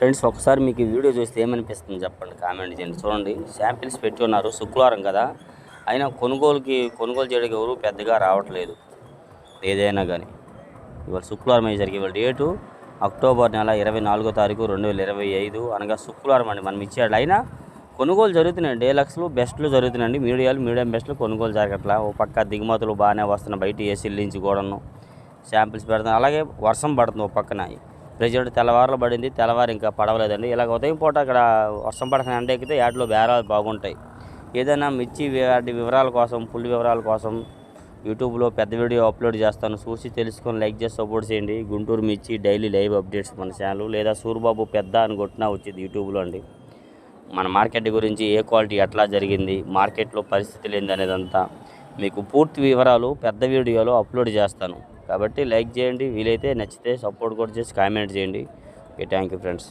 Friends ఒకసారి మీకు ఈ వీడియో చూస్తే ఏమనిపిస్తుంది చెప్పండి కామెంట్ చేయండి. చూడండి శాంపిల్స్ పెట్టి ఉన్నారు శుక్రవారం కదా. అయినా కొనుగోలుకి కొనుగోలు చేయడానికి ఎవరు పెద్దగా రావట్లేదు. ఏదైనా కానీ ఇవాళ శుక్రవారం అయ్యేసరికి ఇవాళ డేటు అక్టోబర్ నెల ఇరవై నాలుగో తారీఖు రెండు వేల ఇరవై ఐదు. అనగా శుక్రవారం అండి మనం ఇచ్చాడు అయినా కొనుగోలు జరుగుతున్నాయి. డేలక్స్లు బెస్ట్లు జరుగుతున్నాయండి. మీడియాలు మీడియం బెస్ట్లు కొనుగోలు జరగట్లా. ఓ పక్క దిగుమతులు బాగానే వస్తున్నాయి. బయట ఏసీల నుంచి కూడాను శాంపిల్స్ పెడుతున్నాం అలాగే వర్షం పడుతుంది ఓ పక్కన. ప్రెజెంట్ తెల్లవారులు పడింది. తెల్లవారు ఇంకా పడవలేదండి. ఇలాగ ఉదయం పూట అక్కడ వర్షం పడకని ఎండ ఎక్కితే యాడ్లో బేరాలు బాగుంటాయి. ఏదైనా మిర్చి వాటి వివరాల కోసం పుల్ వివరాల కోసం యూట్యూబ్లో పెద్ద వీడియో అప్లోడ్ చేస్తాను. చూసి తెలుసుకొని లైక్ చేసి సపోర్ట్ చేయండి. గుంటూరు మిర్చి డైలీ లైవ్ అప్డేట్స్ మన ఛానల్ లేదా సూర్బాబు పెద్ద అని కొట్టినా వచ్చేది యూట్యూబ్లో అండి. మన మార్కెట్ గురించి ఏ క్వాలిటీ ఎట్లా జరిగింది మార్కెట్లో పరిస్థితులు ఏంది అనేదంతా మీకు పూర్తి వివరాలు పెద్ద వీడియోలో అప్లోడ్ చేస్తాను. కాబట్టి లైక్ చేయండి వీలైతే నచ్చితే సపోర్ట్ కూడా చేసి కామెంట్ చేయండి ఓకే థ్యాంక్ యూ ఫ్రెండ్స్